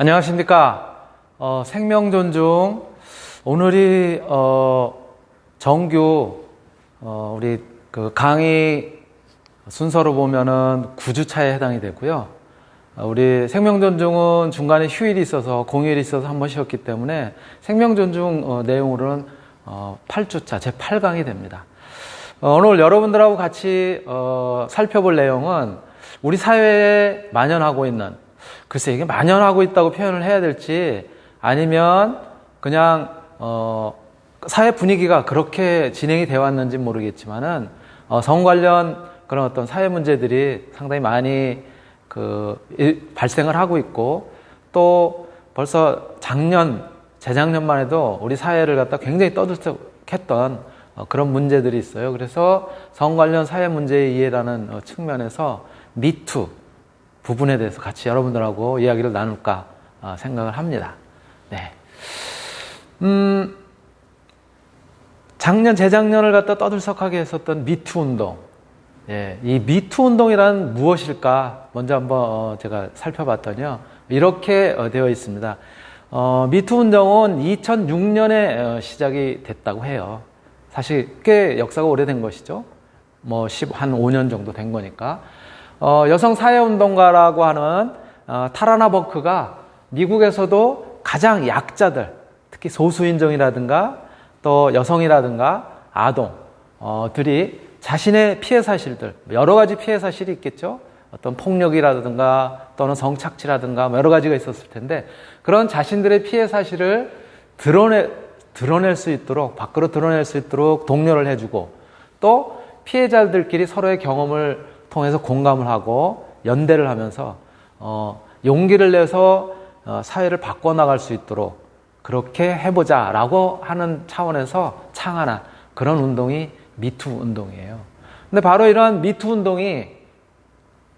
안녕하십니까. 어, 생명 존중. 오늘이, 어, 정규, 어, 우리 그 강의 순서로 보면은 9주차에 해당이 되고요. 어, 우리 생명 존중은 중간에 휴일이 있어서 공휴일이 있어서 한 번 쉬었기 때문에 생명 존중 어, 내용으로는 어, 8주차, 제 8강이 됩니다. 어, 오늘 여러분들하고 같이 어, 살펴볼 내용은 우리 사회에 만연하고 있는 글쎄 이게 만연하고 있다고 표현을 해야 될지 아니면 그냥 어, 사회 분위기가 그렇게 진행이 되어 왔는지 모르겠지만은 어, 성 관련 그런 어떤 사회 문제들이 상당히 많이 그 일, 발생을 하고 있고 또 벌써 작년 재작년만 해도 우리 사회를 갖다 굉장히 떠들썩했던 어, 그런 문제들이 있어요. 그래서 성 관련 사회 문제의 이해라는 어, 측면에서 미투 부분에 대해서 같이 여러분들하고 이야기를 나눌까 어, 생각을 합니다. 네. 음, 작년, 재작년을 갖다 떠들썩하게 했었던 미투 운동. 예, 이 미투 운동이란 무엇일까? 먼저 한번 어, 제가 살펴봤더니요. 이렇게 어, 되어 있습니다. 어, 미투 운동은 2006년에 어, 시작이 됐다고 해요. 사실 꽤 역사가 오래된 것이죠. 뭐, 10, 한 5년 정도 된 거니까. 어, 여성 사회운동가라고 하는 어, 타라나 버크가 미국에서도 가장 약자들, 특히 소수인종이라든가 또 여성이라든가 아동들이 자신의 피해 사실들, 여러 가지 피해 사실이 있겠죠. 어떤 폭력이라든가 또는 성착취라든가 뭐 여러 가지가 있었을 텐데 그런 자신들의 피해 사실을 드러내, 드러낼 수 있도록, 밖으로 드러낼 수 있도록 독려를 해주고 또 피해자들끼리 서로의 경험을 통해서 공감을 하고 연대를 하면서 어, 용기를 내서 어, 사회를 바꿔나갈 수 있도록 그렇게 해보자 라고 하는 차원에서 창안한 그런 운동이 미투 운동이에요. 근데 바로 이런 미투 운동이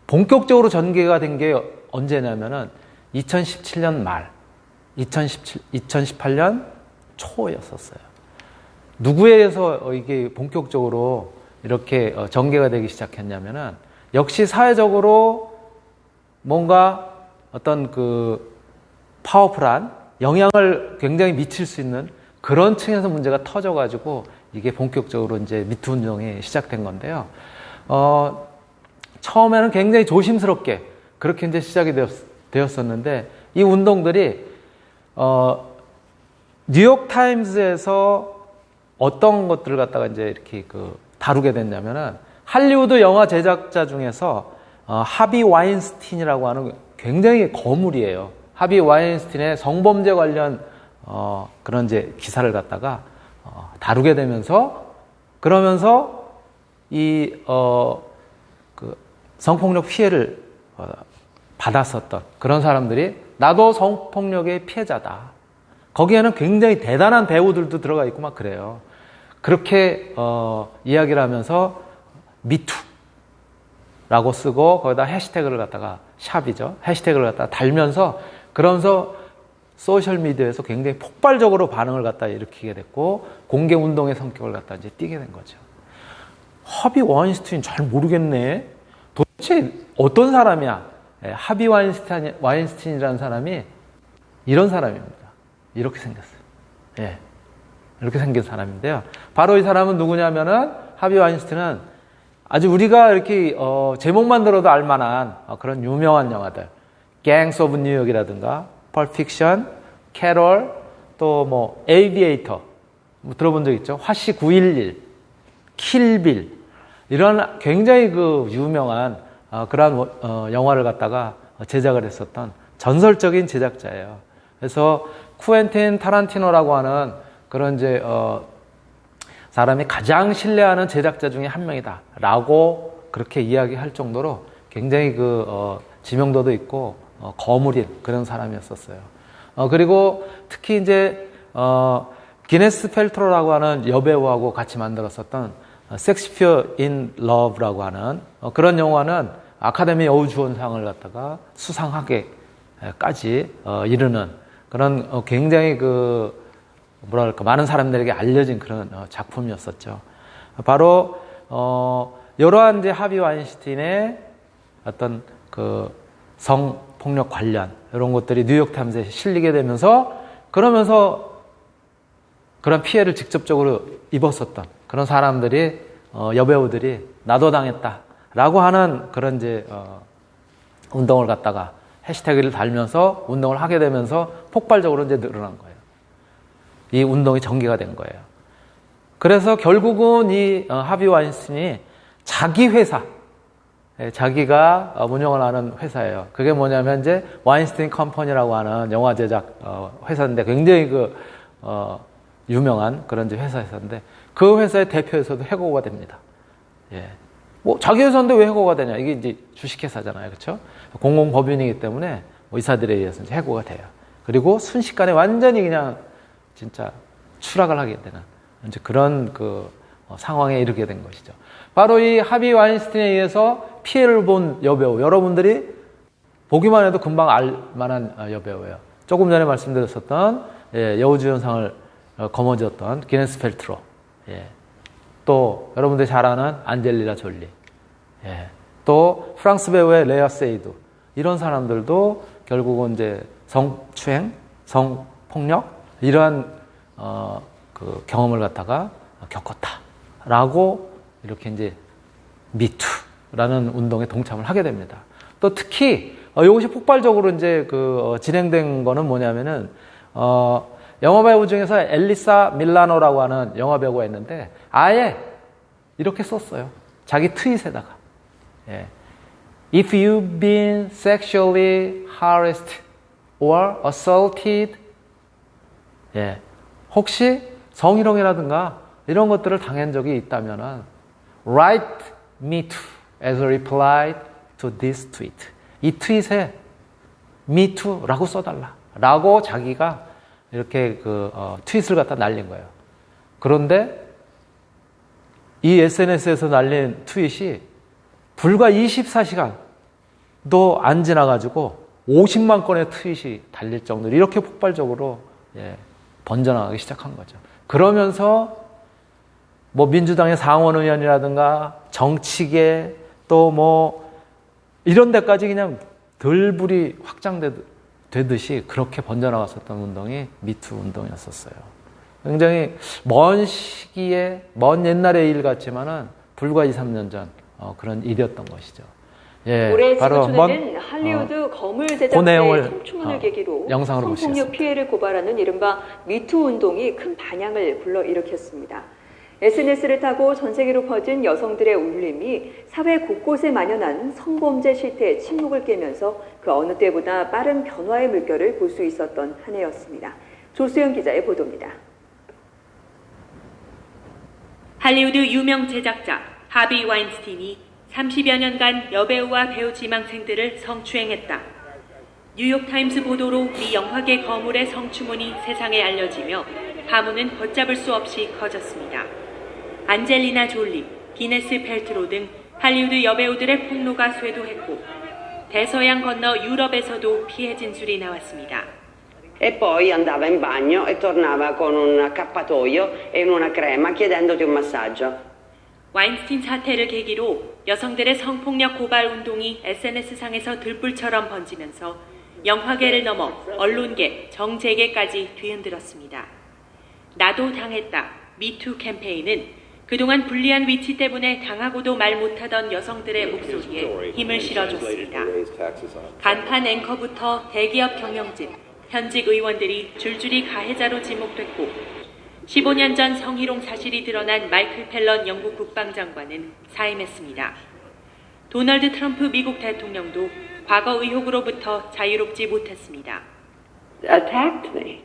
본격적으로 전개가 된 게 언제냐면은 2017년 말, 2017, 2018년 초였었어요. 누구에 의해서 이게 본격적으로 이렇게 어, 전개가 되기 시작했냐면은 역시 사회적으로 뭔가 어떤 그 파워풀한 영향을 굉장히 미칠 수 있는 그런 층에서 문제가 터져가지고 이게 본격적으로 이제 미투 운동이 시작된 건데요. 어, 처음에는 굉장히 조심스럽게 그렇게 이제 시작이 되었, 었는데이 운동들이 어, 뉴욕 타임즈에서 어떤 것들을 갖다가 이제 이렇게 그 다루게 됐냐면은 할리우드 영화 제작자 중에서 어, 하비 와인스틴이라고 하는 굉장히 거물이에요. 하비 와인스틴의 성범죄 관련 어, 그런 이제 기사를 갖다가 어, 다루게 되면서 그러면서 이 어, 그 성폭력 피해를 어, 받았었던 그런 사람들이 나도 성폭력의 피해자다. 거기에는 굉장히 대단한 배우들도 들어가 있고 막 그래요. 그렇게 어, 이야기를 하면서 미투라고 쓰고 거기다 해시태그를 갖다가 샵이죠. 해시태그를 갖다가 달면서 그러면서 소셜 미디어에서 굉장히 폭발적으로 반응을 갖다 일으키게 됐고 공개 운동의 성격을 갖다 이제 띠게 된 거죠. 하비 와인스타인 잘 모르겠네. 도대체 어떤 사람이야? 예, 하비 와인스타인, 와인스타인이라는 사람이 이런 사람입니다. 이렇게 생겼어요. 예. 이렇게 생긴 사람인데요. 바로 이 사람은 누구냐면은 하비 와인스타인은 아주 우리가 이렇게 어, 제목만 들어도 알만한 어, 그런 유명한 영화들, 갱스 오브 뉴욕이라든가 펄픽션, 캐롤, 또 뭐 에이비에이터 뭐 들어본 적 있죠? 화시 911, 킬빌 이런 굉장히 그 유명한 어, 그러한 어, 영화를 갖다가 제작을 했었던 전설적인 제작자예요. 그래서 쿠엔틴 타란티노라고 하는 그런 이제 어, 사람이 가장 신뢰하는 제작자 중에 한 명이다라고 그렇게 이야기할 정도로 굉장히 그 어, 지명도도 있고 어, 거물인 그런 사람이었었어요. 어, 그리고 특히 이제 어, 기네스 펠트로라고 하는 여배우하고 같이 만들었었던 섹시피어 인 러브라고 하는 어, 그런 영화는 아카데미 여우주연상을 갖다가 수상하게까지 어, 이르는 그런 어, 굉장히 그 뭐랄까 많은 사람들에게 알려진 그런 어, 작품이었었죠. 바로 어 이러한 이제 하비 와인슈틴의 어떤 그 성 폭력 관련 이런 것들이 뉴욕타임스에 실리게 되면서 그러면서 그런 피해를 직접적으로 입었었던 그런 사람들이 어, 여배우들이 나도 당했다라고 하는 그런 이제 어, 운동을 갖다가 해시태그를 달면서 운동을 하게 되면서 폭발적으로 이제 늘어난 거예요. 이 운동이 전개가 된 거예요. 그래서 결국은 이 어, 하비 와인스틴이 자기 회사, 예, 자기가 어, 운영을 하는 회사예요. 그게 뭐냐면 이제 와인스틴 컴퍼니라고 하는 영화 제작 어, 회사인데 굉장히 그 어, 유명한 그런 이제 회사였는데 그 회사의 대표에서도 해고가 됩니다. 예. 뭐 자기 회사인데 왜 해고가 되냐? 이게 이제 주식회사잖아요, 그렇죠? 공공법인이기 때문에 뭐 의사들에 의해서 해고가 돼요. 그리고 순식간에 완전히 그냥 진짜 추락을 하게 되는 이제 그런 그 어, 상황에 이르게 된 것이죠. 바로 이 하비 와인스틴에 의해서 피해를 본 여배우, 여러분들이 보기만 해도 금방 알 만한 어, 여배우예요. 조금 전에 말씀드렸었던 예, 여우주연상을 어, 거머쥐었던 기네스 펠트로, 예. 또 여러분들이 잘 아는 안젤리나 졸리, 예. 또 프랑스 배우의 레아 세이드 이런 사람들도 결국은 이제 성추행, 성폭력 이러한 어, 그 경험을 갖다가 겪었다라고 이렇게 이제 미투라는 운동에 동참을 하게 됩니다. 또 특히 어, 이것이 폭발적으로 이제 그 어, 진행된 거는 뭐냐면은 어, 영화 배우 중에서 엘리사 밀라노라고 하는 영화 배우가 있는데 아예 이렇게 썼어요. 자기 트윗에다가 예. If you've been sexually harassed or assaulted 예. 혹시 성희롱이라든가 이런 것들을 당한 적이 있다면은 write me too as a reply to this tweet. 이 트윗에 me too라고 써달라. 라고 자기가 이렇게 그 어, 트윗을 갖다 날린 거예요. 그런데 이 SNS에서 날린 트윗이 불과 24시간 도 안 지나가지고 50만 건의 트윗이 달릴 정도로 이렇게 폭발적으로 예, 번져나가기 시작한 거죠. 그러면서 뭐 민주당의 상원 의원이라든가 정치계 또 뭐 이런 데까지 그냥 들불이 확장되듯이 그렇게 번져나갔었던 운동이 미투 운동이었었어요. 굉장히 먼 시기에 먼 옛날의 일 같지만은 불과 2, 3년 전 어, 그런 일이었던 것이죠. 예, 올해 바로 한번 할리우드 어, 거물 제작사의 성추문을 어, 계기로 영상으로 성폭력 보시겠습니다. 피해를 고발하는 이른바 미투 운동이 큰 반향을 불러일으켰습니다. SNS를 타고 전 세계로 퍼진 여성들의 울림이 사회 곳곳에 만연한 성범죄 실태의 침묵을 깨면서 그 어느 때보다 빠른 변화의 물결을 볼 수 있었던 한 해였습니다. 조수영 기자의 보도입니다. 할리우드 유명 제작자 하비 와인스틴이 30여 년간 여배우와 배우 지망생들을 성추행했다. 뉴욕타임스 보도로 미 영화계 거물의 성추문이 세상에 알려지며 파문은 걷잡을 수 없이 커졌습니다. 안젤리나 졸리, 기네스 펠트로 등 할리우드 여배우들의 폭로가 쇄도했고 대서양 건너 유럽에서도 피해 진술이 나왔습니다. E poi andava in bagno e tornava con un accappatoio e una crema chiedendoti un massaggio. 와인스틴 사태를 계기로 여성들의 성폭력 고발 운동이 SNS상에서 들불처럼 번지면서 영화계를 넘어 언론계, 정재계까지 뒤흔들었습니다. 나도 당했다. 미투 캠페인은 그동안 불리한 위치 때문에 당하고도 말 못하던 여성들의 목소리에 힘을 실어줬습니다. 간판 앵커부터 대기업 경영진, 현직 의원들이 줄줄이 가해자로 지목됐고 15년 전 성희롱 사실이 드러난 마이클 펠런 영국 국방장관은 사임했습니다. 도널드 트럼프 미국 대통령도 과거 의혹으로부터 자유롭지 못했습니다. Attacked me.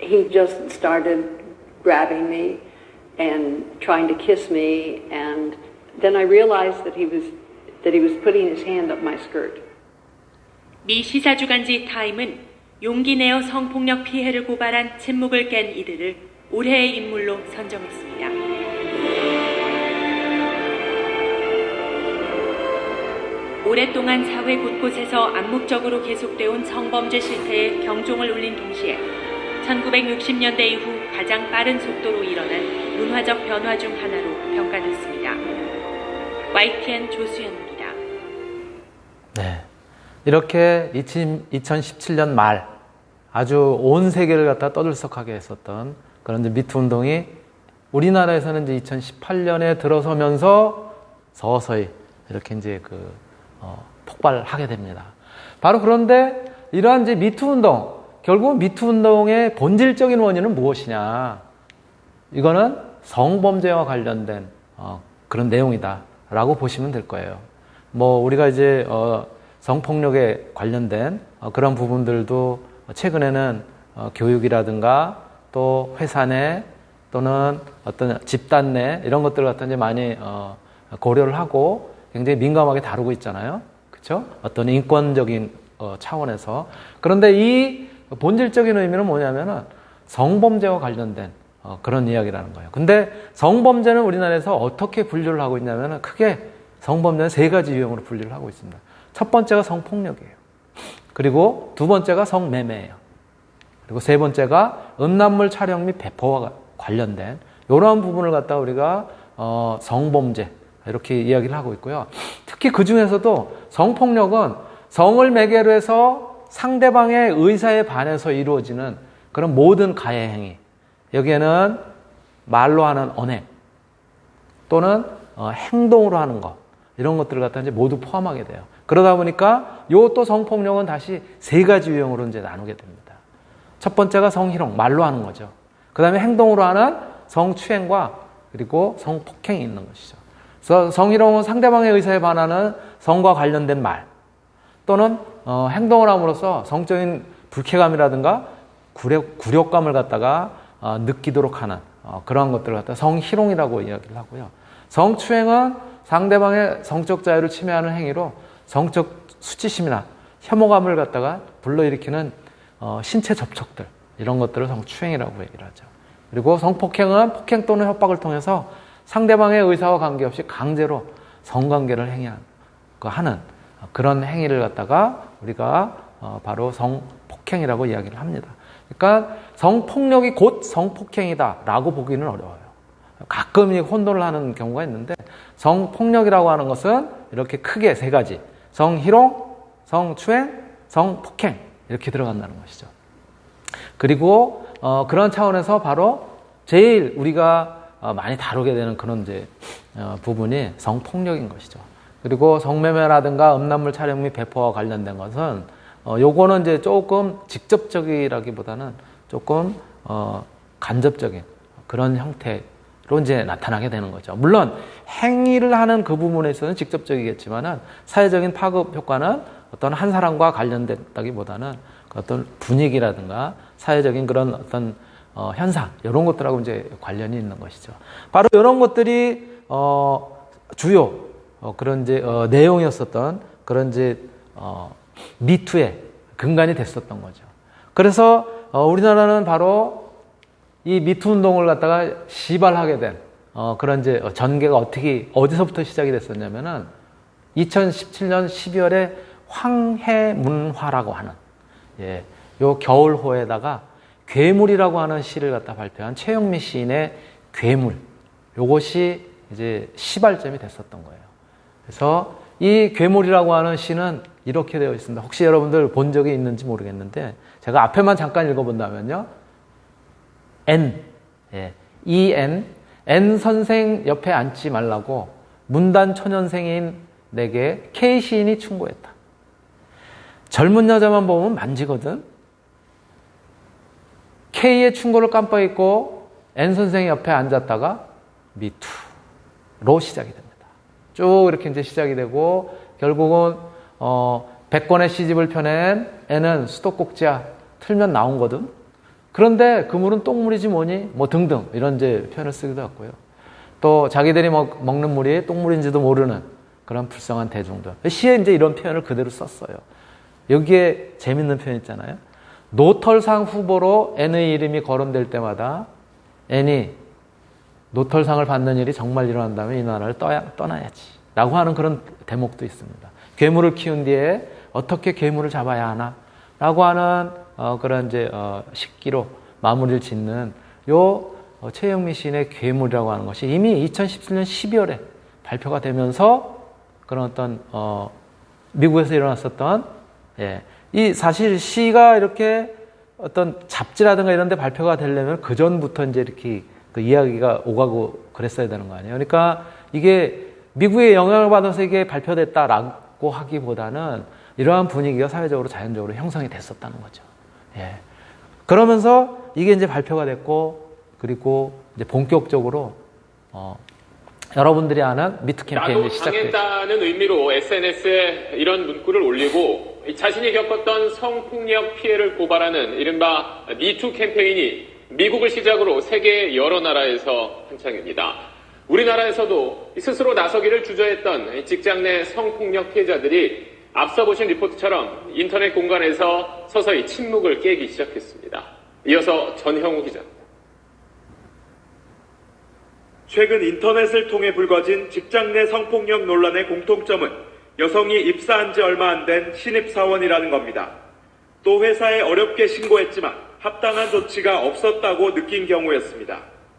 He just started grabbing me. and trying to kiss me and then I realized that he was that he was putting his hand up my skirt. 미 시사주간지 타임은 용기 내어 성폭력 피해를 고발한 침묵을 깬 이들을 올해의 인물로 선정했습니다. 오랫동안 사회 곳곳에서 암묵적으로 계속돼온 성범죄 실태에 경종을 울린 동시에 1960년대 이후 가장 빠른 속도로 일어난 문화적 변화 중 하나로 평가됐습니다. YTN 조수연입니다. 네. 이렇게 2017년 말 아주 온 세계를 갖다 떠들썩하게 했었던 그런 이제 미투 운동이 우리나라에서는 이제 2018년에 들어서면서 서서히 이렇게 이제 그 어, 폭발하게 됩니다. 바로 그런데 이러한 이제 미투 운동 결국 미투 운동의 본질적인 원인은 무엇이냐? 이거는 성범죄와 관련된 어, 그런 내용이다라고 보시면 될 거예요. 뭐 우리가 이제 어, 성폭력에 관련된 어, 그런 부분들도 최근에는 어, 교육이라든가 또 회사 내 또는 어떤 집단 내 이런 것들 을 갖다 이제 많이 어, 고려를 하고 굉장히 민감하게 다루고 있잖아요. 그렇죠? 어떤 인권적인 어, 차원에서 그런데 이 본질적인 의미는 뭐냐면은 성범죄와 관련된 어, 그런 이야기라는 거예요. 근데 성범죄는 우리나라에서 어떻게 분류를 하고 있냐면은 크게 성범죄는 세 가지 유형으로 분류를 하고 있습니다. 첫 번째가 성폭력이에요. 그리고 두 번째가 성매매예요. 그리고 세 번째가 음란물 촬영 및 배포와 관련된 이러한 부분을 갖다 우리가 어, 성범죄 이렇게 이야기를 하고 있고요. 특히 그 중에서도 성폭력은 성을 매개로 해서 상대방의 의사에 반해서 이루어지는 그런 모든 가해 행위. 여기에는 말로 하는 언행 또는 어, 행동으로 하는 것 이런 것들을 갖다 이제 모두 포함하게 돼요. 그러다 보니까 요 또 성폭력은 다시 세 가지 유형으로 이제 나누게 됩니다. 첫 번째가 성희롱, 말로 하는 거죠. 그 다음에 행동으로 하는 성추행과 그리고 성폭행이 있는 것이죠. 그래서 성희롱은 상대방의 의사에 반하는 성과 관련된 말 또는 어, 행동을 함으로써 성적인 불쾌감이라든가 굴욕, 굴욕감을 갖다가 어, 느끼도록 하는 어, 그러한 것들을 갖다 성희롱이라고 이야기를 하고요. 성추행은 상대방의 성적 자유를 침해하는 행위로 성적 수치심이나 혐오감을 갖다가 불러일으키는 어, 신체 접촉들 이런 것들을 성추행이라고 얘기를 하죠. 그리고 성폭행은 폭행 또는 협박을 통해서 상대방의 의사와 관계없이 강제로 성관계를 행위하는 그 하는 그런 행위를 갖다가 우리가 어, 바로 성폭행이라고 이야기를 합니다. 그러니까 성폭력이 곧 성폭행이다라고 보기는 어려워요. 가끔 혼돈을 하는 경우가 있는데 성폭력이라고 하는 것은 이렇게 크게 세 가지 성희롱, 성추행, 성폭행 이렇게 들어간다는 것이죠. 그리고 어, 그런 차원에서 바로 제일 우리가 어, 많이 다루게 되는 그런 이제 어, 부분이 성폭력인 것이죠. 그리고 성매매라든가 음란물 촬영 및 배포와 관련된 것은 어, 요거는 이제 조금 직접적이라기보다는 조금 어, 간접적인 그런 형태로 이제 나타나게 되는 거죠. 물론 행위를 하는 그 부분에 있어서는 직접적이겠지만은 사회적인 파급 효과는 어떤 한 사람과 관련됐다기보다는 그 어떤 분위기라든가 사회적인 그런 어떤 어, 현상 이런 것들하고 이제 관련이 있는 것이죠. 바로 이런 것들이 어, 주요 어, 그런 이제 어, 내용이었었던 그런 이제 어, 미투의 근간이 됐었던 거죠. 그래서 어, 우리나라는 바로 이 미투 운동을 갖다가 시발하게 된 어, 그런 이제 전개가 어떻게 어디서부터 시작이 됐었냐면은 2017년 12월에 황해 문화라고 하는 예, 요 겨울호에다가 괴물이라고 하는 시를 갖다 발표한 최영미 시인의 괴물 요것이 이제 시발점이 됐었던 거예요. 그래서 이 괴물이라고 하는 시는 이렇게 되어 있습니다. 혹시 여러분들 본 적이 있는지 모르겠는데 제가 앞에만 잠깐 읽어본다면요. N, 예, E-N, N 선생 옆에 앉지 말라고 문단 초년생인 내게 K 시인이 충고했다. 젊은 여자만 보면 만지거든. K의 충고를 깜빡 잊고 N 선생이 옆에 앉았다가 미투로 시작이 됩니다. 쭉 이렇게 이제 시작이 되고 결국은 어 100권의 시집을 펴낸 N은 수도꼭지야 틀면 나온 거든. 그런데 그물은 똥물이지 뭐니? 뭐 등등 이런 이제 표현을 쓰기도 하고요. 또 자기들이 먹, 먹는 물이 똥물인지도 모르는 그런 불쌍한 대중들. 시에 이제 이런 표현을 그대로 썼어요. 여기에 재밌는 표현 있잖아요. 노털상 후보로 N의 이름이 거론될 때마다 N이 노털상을 받는 일이 정말 일어난다면 이 나라를 떠야, 떠나야지. 라고 하는 그런 대목도 있습니다. 괴물을 키운 뒤에 어떻게 괴물을 잡아야 하나? 라고 하는 어, 그런 이제 어, 식기로 마무리를 짓는 요 어, 최영미 시인의 괴물이라고 하는 것이 이미 2017년 12월에 발표가 되면서 그런 어떤 어, 미국에서 일어났었던 예. 이 사실 시가 이렇게 어떤 잡지라든가 이런 데 발표가 되려면 그 전부터 이제 이렇게 그 이야기가 오가고 그랬어야 되는 거 아니에요. 그러니까 이게 미국의 영향을 받아서 이게 발표됐다라고 하기보다는 이러한 분위기가 사회적으로 자연적으로 형성이 됐었다는 거죠. 예. 그러면서 이게 이제 발표가 됐고 그리고 이제 본격적으로 어, 여러분들이 아는 미투 캠페인이 시작됐죠. 당했다는 의미로 SNS에 이런 문구를 올리고 자신이 겪었던 성폭력 피해를 고발하는 이른바 미투 캠페인이 미국을 시작으로 세계 여러 나라에서 한창입니다. 우리나라에서도 스스로 나서기를 주저했던 직장 내 성폭력 피해자들이 앞서 보신 리포트처럼 인터넷 공간에서 서서히 침묵을 깨기 시작했습니다. 이어서 전형우 기자입니다. 최근 인터넷을 통해 불거진 직장 내 성폭력 논란의 공통점은 여성이 입사한 지 얼마 안 된 신입사원이라는 겁니다. 또 회사에 어렵게 신고했지만 합당한 조치가 없었다고 느낀 경우였습니다.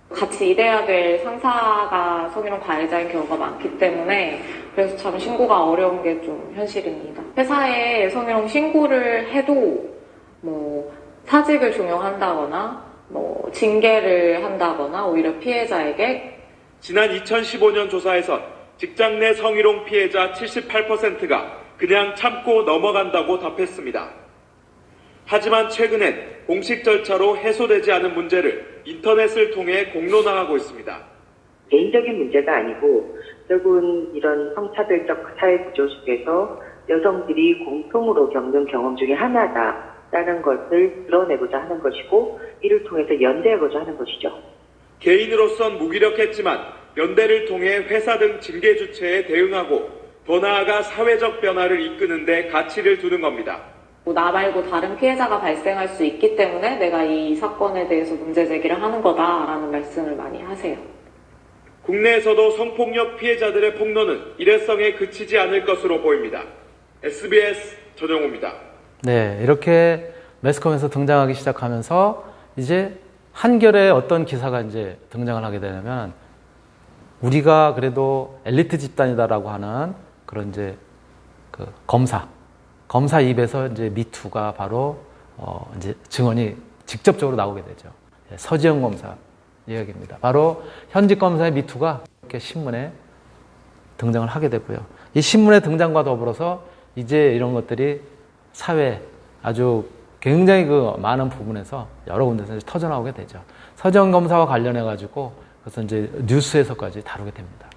같이 일해야 될 상사가 성희롱 가해자인 경우가 많기 때문에 그래서 참 신고가 어려운 게 좀 현실입니다. 회사에 성희롱 신고를 해도 뭐 사직을 종용한다거나 뭐 징계를 한다거나 오히려 피해자에게 지난 2015년 조사에선 직장 내 성희롱 피해자 78%가 그냥 참고 넘어간다고 답했습니다. 하지만 최근엔 공식 절차로 해소되지 않은 문제를 인터넷을 통해 공론화하고 있습니다. 개인적인 문제가 아니고 결국은 이런 성차별적 사회 구조 속에서 여성들이 공통으로 겪는 경험 중에 하나다라는 것을 드러내고자 하는 것이고 이를 통해서 연대하고자 하는 것이죠. 개인으로선 무기력했지만 연대를 통해 회사 등 징계 주체에 대응하고 더 나아가 사회적 변화를 이끄는데 가치를 두는 겁니다. 뭐나 말고 다른 피해자가 발생할 수 있기 때문에 내가 이 사건에 대해서 문제 제기를 하는 거다라는 말씀을 많이 하세요. 국내에서도 성폭력 피해자들의 폭로는 일회성에 그치지 않을 것으로 보입니다. SBS 전영우입니다. 네, 이렇게 매스컴에서 등장하기 시작하면서 이제 한결에 어떤 기사가 이제 등장을 하게 되냐면 우리가 그래도 엘리트 집단이다라고 하는 그런 이제 그 검사, 검사 입에서 이제 미투가 바로 어 이제 증언이 직접적으로 나오게 되죠. 예, 서지영 검사 이야기입니다. 바로 현직 검사의 미투가 이렇게 신문에 등장을 하게 되고요. 이 신문의 등장과 더불어서 이제 이런 것들이 사회 아주 굉장히 그 많은 부분에서 여러 군데서 이제 터져 나오게 되죠. 서지영 검사와 관련해 가지고 그래서 이제 뉴스에서까지 다루게 됩니다.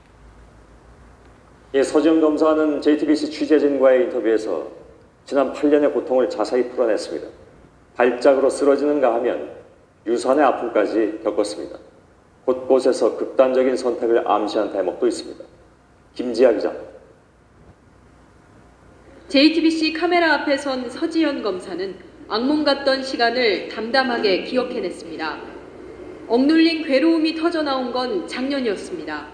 예, 서지영 검사는 JTBC 취재진과의 인터뷰에서 지난 8년의 고통을 자세히 풀어냈습니다. 발작으로 쓰러지는가 하면 유산의 아픔까지 겪었습니다. 곳곳에서 극단적인 선택을 암시한 대목도 있습니다. 김지아 기자. JTBC 카메라 앞에 선 서지현 검사는 악몽 같던 시간을 담담하게 기억해냈습니다. 억눌린 괴로움이 터져 나온 건 작년이었습니다.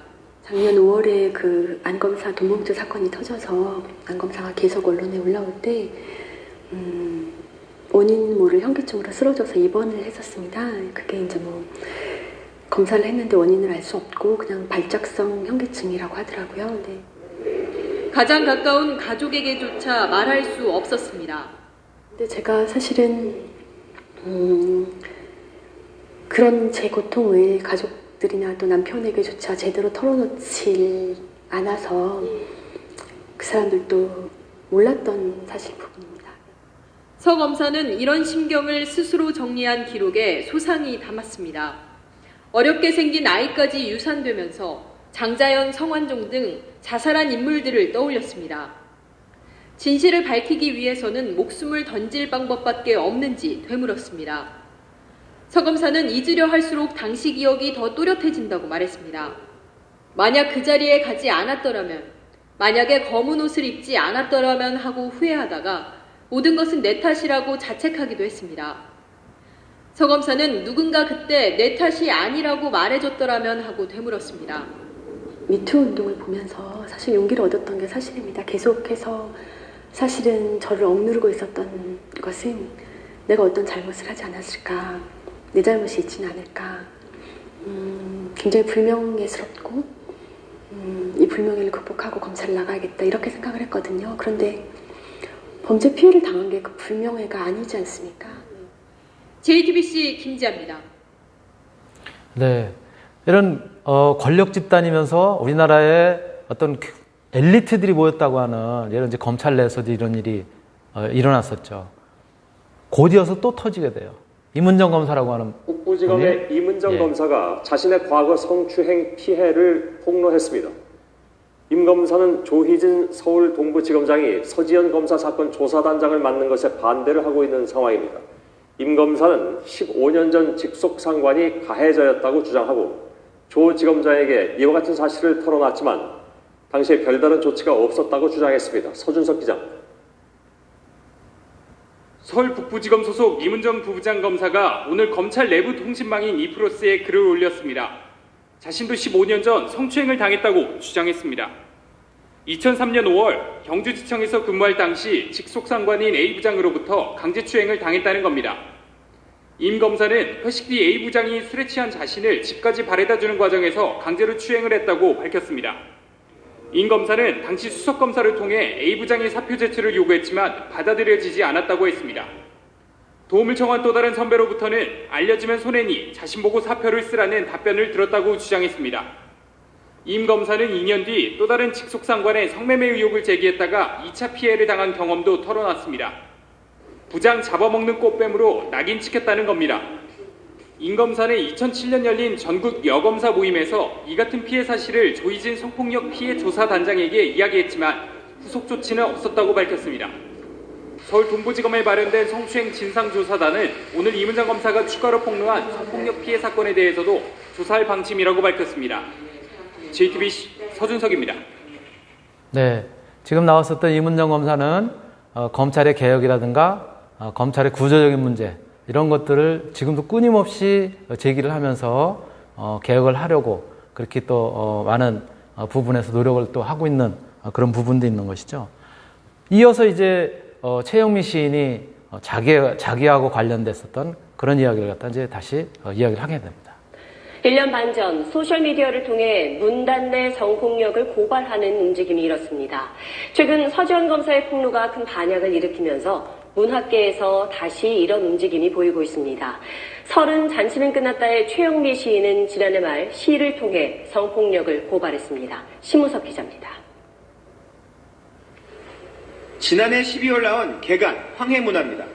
작년 5월에 그 안검사 돈봉투 사건이 터져서 안검사가 계속 언론에 올라올 때 음, 원인 모를 현기증으로 쓰러져서 입원을 했었습니다. 그게 이제 뭐 검사를 했는데 원인을 알 수 없고 그냥 발작성 현기증이라고 하더라고요. 근데 가장 가까운 가족에게조차 말할 수 없었습니다. 근데 제가 사실은 음, 그런 제 고통을 가족들이나 또 남편에게조차 제대로 털어놓지 않아서 그 사람들도 몰랐던 사실 부분입니다. 서 검사는 이런 심경을 스스로 정리한 기록에 소상히 담았습니다. 어렵게 생긴 아이까지 유산되면서 장자연, 성완종 등 자살한 인물들을 떠올렸습니다. 진실을 밝히기 위해서는 목숨을 던질 방법밖에 없는지 되물었습니다. 서 검사는 잊으려 할수록 당시 기억이 더 또렷해진다고 말했습니다. 만약 그 자리에 가지 않았더라면, 만약에 검은 옷을 입지 않았더라면 하고 후회하다가 모든 것은 내 탓이라고 자책하기도 했습니다. 서 검사는 누군가 그때 내 탓이 아니라고 말해줬더라면 하고 되물었습니다. 미투 운동을 보면서 사실 용기를 얻었던 게 사실입니다. 계속해서 사실은 저를 억누르고 있었던 것은 내가 어떤 잘못을 하지 않았을까, 내 잘못이 있지는 않을까, 음, 굉장히 불명예스럽고, 음, 이 불명예를 극복하고 검찰을 나가야겠다, 이렇게 생각을 했거든요. 그런데 범죄 피해를 당한 게 그 불명예가 아니지 않습니까? JTBC 김지아입니다. 네. 이런 어, 권력 집단이면서 우리나라의 어떤 그 엘리트들이 모였다고 하는 예를 이제 검찰 내에서도 이런 일이 어, 일어났었죠. 곧이어서 또 터지게 돼요. 이문정 검사라고 하는 북부지검의 이문정 예. 검사가 자신의 과거 성추행 피해를 폭로했습니다. 임 검사는 조희진 서울 동부지검장이 서지현 검사 사건 조사단장을 맡는 것에 반대를 하고 있는 상황입니다. 임 검사는 15년 전 직속 상관이 가해자였다고 주장하고 조 지검장에게 이와 같은 사실을 털어놨지만 당시에 별다른 조치가 없었다고 주장했습니다. 서준석 기자. 서울 북부지검 소속 이문정 부부장 검사가 오늘 검찰 내부 통신망인 이프로스에 글을 올렸습니다. 자신도 15년 전 성추행을 당했다고 주장했습니다. 2003년 5월 경주지청에서 근무할 당시 직속 상관인 A 부장으로부터 강제추행을 당했다는 겁니다. 임 검사는 회식 뒤 A 부장이 술에 취한 자신을 집까지 바래다 주는 과정에서 강제로 추행을 했다고 밝혔습니다. 임 검사는 당시 수석 검사를 통해 A 부장이 사표 제출을 요구했지만 받아들여지지 않았다고 했습니다. 도움을 청한 또 다른 선배로부터는 알려지면 손해니 자신 보고 사표를 쓰라는 답변을 들었다고 주장했습니다. 임 검사는 2년 뒤 또 다른 직속 상관의 성매매 의혹을 제기했다가 2차 피해를 당한 경험도 털어놨습니다. 부장 잡아먹는 꽃뱀으로 낙인 찍혔다는 겁니다. 임 검사는 2007년 열린 전국 여검사 모임에서 이 같은 피해 사실을 조희진 성폭력 피해 조사 단장에게 이야기했지만 후속 조치는 없었다고 밝혔습니다. 서울 동부지검에 마련된 성추행 진상조사단은 오늘 이문장 검사가 추가로 폭로한 성폭력 피해 사건에 대해서도 조사할 방침이라고 밝혔습니다. JTBC 서준석입니다. 네. 지금 나왔었던 이문정 검사는 어, 검찰의 개혁이라든가 어, 검찰의 구조적인 문제 이런 것들을 지금도 끊임없이 제기를 하면서 어, 개혁을 하려고 그렇게 또 어, 많은 어, 부분에서 노력을 또 하고 있는 어, 그런 부분도 있는 것이죠. 이어서 이제 어, 최영미 시인이 어, 자기 자기하고 관련됐었던 그런 이야기를 갖다 이제 다시 어, 이야기를 하게 됩니다. 1년 반 전 소셜미디어를 통해 문단 내 성폭력을 고발하는 움직임이 일었습니다. 최근 서지현 검사의 폭로가 큰 반향을 일으키면서 문학계에서 다시 이런 움직임이 보이고 있습니다. 서른 잔치는 끝났다의 최영미 시인은 지난해 말 시를 통해 성폭력을 고발했습니다. 심우석 기자입니다. 지난해 12월 나온 개간 황해문화입니다.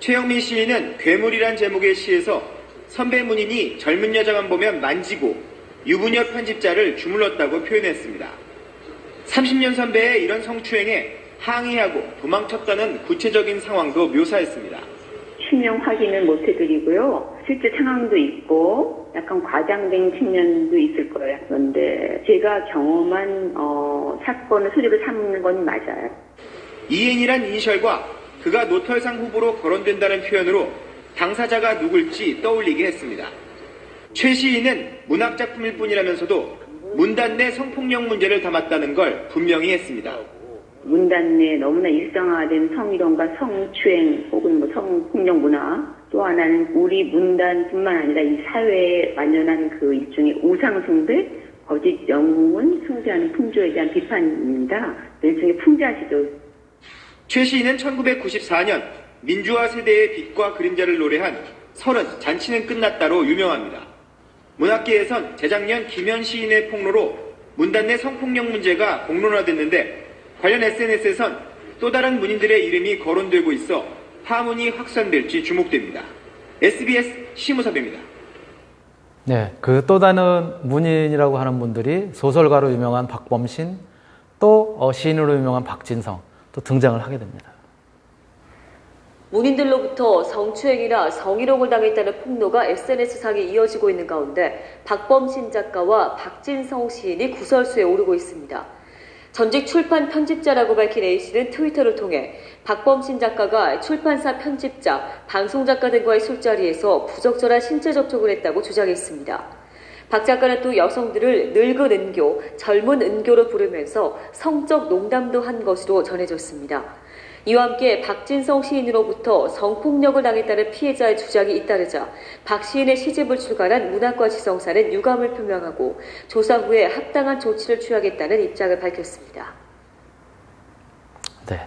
최영민 시인은 괴물이란 제목의 시에서 선배 문인이 젊은 여자만 보면 만지고 유부녀 편집자를 주물렀다고 표현했습니다. 30년 선배의 이런 성추행에 항의하고 도망쳤다는 구체적인 상황도 묘사했습니다. 실명 확인은 못 해드리고요. 실제 상황도 있고 약간 과장된 측면도 있을 거예요. 그런데 제가 경험한 어, 사건을 소리로 삼는 건 맞아요. 이엔이란 이니셜과 그가 노털상 후보로 거론된다는 표현으로 당사자가 누굴지 떠올리게 했습니다. 최 시인은 문학작품일 뿐이라면서도 문단 내 성폭력 문제를 담았다는 걸 분명히 했습니다. 문단 내 너무나 일상화된 성희롱과 성추행 혹은 뭐 성폭력 문화 또 하나는 우리 문단뿐만 아니라 이 사회에 만연한 그 일종의 우상숭배 거짓 영웅은 숭배하는 풍조에 대한 비판입니다. 일종의 풍자시죠. 최 시인은 1994년 민주화 세대의 빛과 그림자를 노래한 서른 잔치는 끝났다로 유명합니다. 문학계에선 재작년 김현 시인의 폭로로 문단 내 성폭력 문제가 공론화됐는데 관련 SNS에선 또 다른 문인들의 이름이 거론되고 있어 파문이 확산될지 주목됩니다. SBS 심우섭입니다. 네, 그 또 다른 문인이라고 하는 분들이 소설가로 유명한 박범신, 또 어, 시인으로 유명한 박진성 또 등장을 하게 됩니다. 문인들로부터 성추행이나 성희롱을 당했다는 폭로가 SNS상에 이어지고 있는 가운데 박범신 작가와 박진성 시인이 구설수에 오르고 있습니다. 전직 출판 편집자라고 밝힌 A씨는 트위터를 통해 박범신 작가가 출판사 편집자, 방송작가 등과의 술자리에서 부적절한 신체 접촉을 했다고 주장했습니다. 박 작가는 또 여성들을 늙은 은교, 젊은 은교로 부르면서 성적 농담도 한 것으로 전해졌습니다. 이와 함께 박진성 시인으로부터 성폭력을 당했다는 피해자의 주장이 잇따르자 박 시인의 시집을 출간한 문학과 지성사는 유감을 표명하고 조사 후에 합당한 조치를 취하겠다는 입장을 밝혔습니다. 네.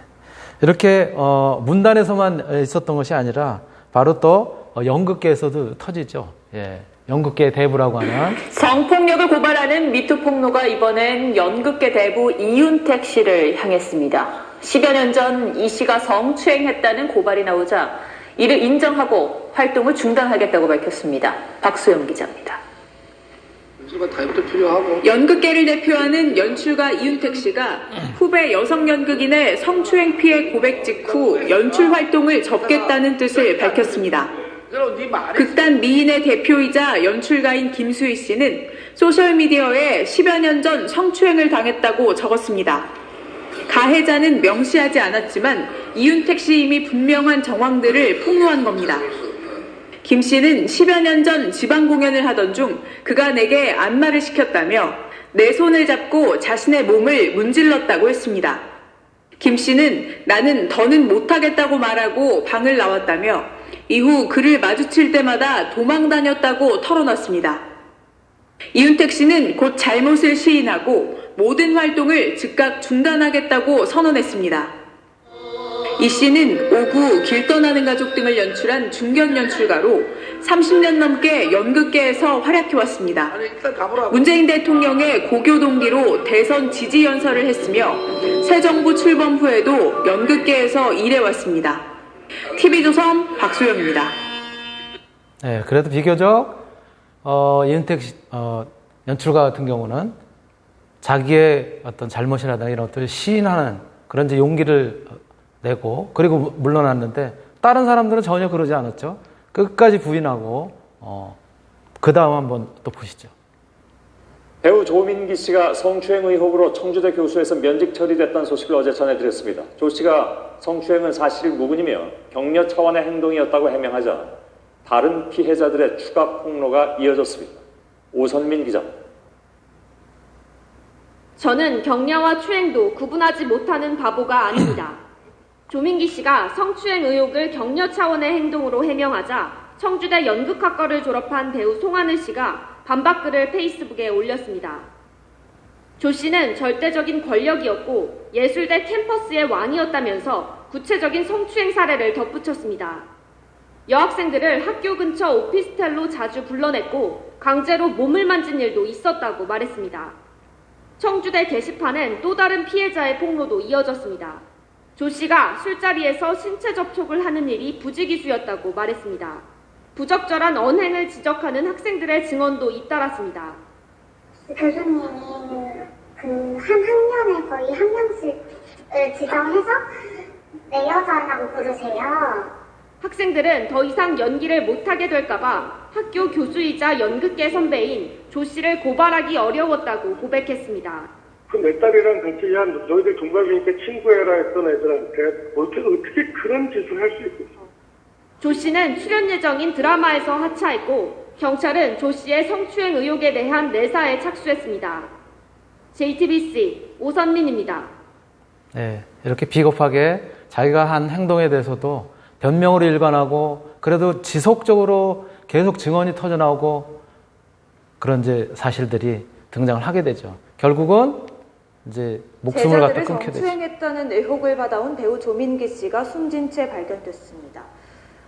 이렇게 어, 문단에서만 있었던 것이 아니라 바로 또 어, 연극계에서도 터지죠. 예. 연극계 대부라고 하는 성폭력을 고발하는 미투 폭로가 이번엔 연극계 대부 이윤택 씨를 향했습니다. 10여 년 전 이 씨가 성추행했다는 고발이 나오자 이를 인정하고 활동을 중단하겠다고 밝혔습니다. 박수영 기자입니다. 연극계를 대표하는 연출가 이윤택 씨가 후배 여성 연극인의 성추행 피해 고백 직후 연출 활동을 접겠다는 뜻을 밝혔습니다. 극단 미인의 대표이자 연출가인 김수희 씨는 소셜미디어에 10여 년 전 성추행을 당했다고 적었습니다. 가해자는 명시하지 않았지만 이윤택 씨 이미 분명한 정황들을 폭로한 겁니다. 김 씨는 10여 년 전 지방 공연을 하던 중 그가 내게 안마를 시켰다며 내 손을 잡고 자신의 몸을 문질렀다고 했습니다. 김 씨는 나는 더는 못하겠다고 말하고 방을 나왔다며 이후 그를 마주칠 때마다 도망 다녔다고 털어놨습니다. 이윤택 씨는 곧 잘못을 시인하고 모든 활동을 즉각 중단하겠다고 선언했습니다. 이 씨는 오구 길 떠나는 가족 등을 연출한 중견 연출가로 30년 넘게 연극계에서 활약해왔습니다. 문재인 대통령의 고교 동기로 대선 지지 연설을 했으며 새 정부 출범 후에도 연극계에서 일해왔습니다. TV조선 박소영입니다. 네, 그래도 비교적 어, 이은택 씨, 어, 연출가 같은 경우는 자기의 어떤 잘못이라든가 이런 것들을 시인하는 그런 이제 용기를 내고 그리고 물러났는데 다른 사람들은 전혀 그러지 않았죠. 끝까지 부인하고 어, 그 다음 한번 또 보시죠. 배우 조민기 씨가 성추행 의혹으로 청주대 교수에서 면직 처리됐다는 소식을 어제 전해드렸습니다. 조 씨가 성추행은 사실 무근이며 격려 차원의 행동이었다고 해명하자 다른 피해자들의 추가 폭로가 이어졌습니다. 오선민 기자. 저는 격려와 추행도 구분하지 못하는 바보가 아닙니다. 조민기 씨가 성추행 의혹을 격려 차원의 행동으로 해명하자 청주대 연극학과를 졸업한 배우 송하늘 씨가 반박글을 페이스북에 올렸습니다. 조 씨는 절대적인 권력이었고 예술대 캠퍼스의 왕이었다면서 구체적인 성추행 사례를 덧붙였습니다. 여학생들을 학교 근처 오피스텔로 자주 불러냈고 강제로 몸을 만진 일도 있었다고 말했습니다. 청주대 게시판엔 또 다른 피해자의 폭로도 이어졌습니다. 조 씨가 술자리에서 신체 접촉을 하는 일이 부지기수였다고 말했습니다. 부적절한 언행을 지적하는 학생들의 증언도 잇따랐습니다. 교수님이 그 한 학년에 거의 한 명씩을 지정해서 내 여자라고 부르세요. 학생들은 더 이상 연기를 못하게 될까봐 학교 교수이자 연극계 선배인 조 씨를 고발하기 어려웠다고 고백했습니다. 그 몇 달이랑 같이 한 너희들 동갑이니까 친구해라 했던 애들한테 어떻게, 어떻게 그런 짓을 할 수 있겠어? 조 씨는 출연 예정인 드라마에서 하차했고 경찰은 조 씨의 성추행 의혹에 대한 내사에 착수했습니다. JTBC 오선민입니다. 네, 이렇게 비겁하게 자기가 한 행동에 대해서도 변명으로 일관하고 그래도 지속적으로 계속 증언이 터져 나오고 그런 이제 사실들이 등장을 하게 되죠. 결국은 이제 목숨을 갖다 끊게 되죠. 성추행했다는 의혹을 받아온 배우 조민기 씨가 숨진 채 발견됐습니다.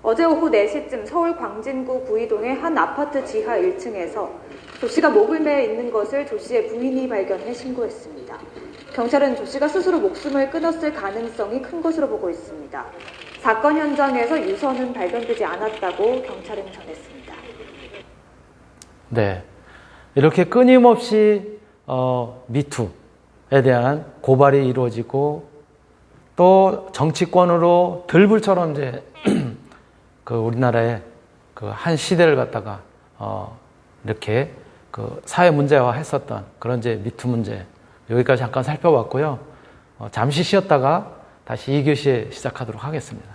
어제 오후 4시쯤 서울 광진구 구이동의 한 아파트 지하 1층에서 조 씨가 목을 매 있는 것을 조 씨의 부인이 발견해 신고했습니다. 경찰은 조 씨가 스스로 목숨을 끊었을 가능성이 큰 것으로 보고 있습니다. 사건 현장에서 유서는 발견되지 않았다고 경찰은 전했습니다. 네. 이렇게 끊임없이 어, 미투에 대한 고발이 이루어지고 또 정치권으로 들불처럼 이제 그 우리나라의 그 한 시대를 갖다가 어, 이렇게 그 사회 문제화 했었던 그런 이제 미투 문제 여기까지 잠깐 살펴봤고요. 어, 잠시 쉬었다가 다시 2교시에 시작하도록 하겠습니다. 네.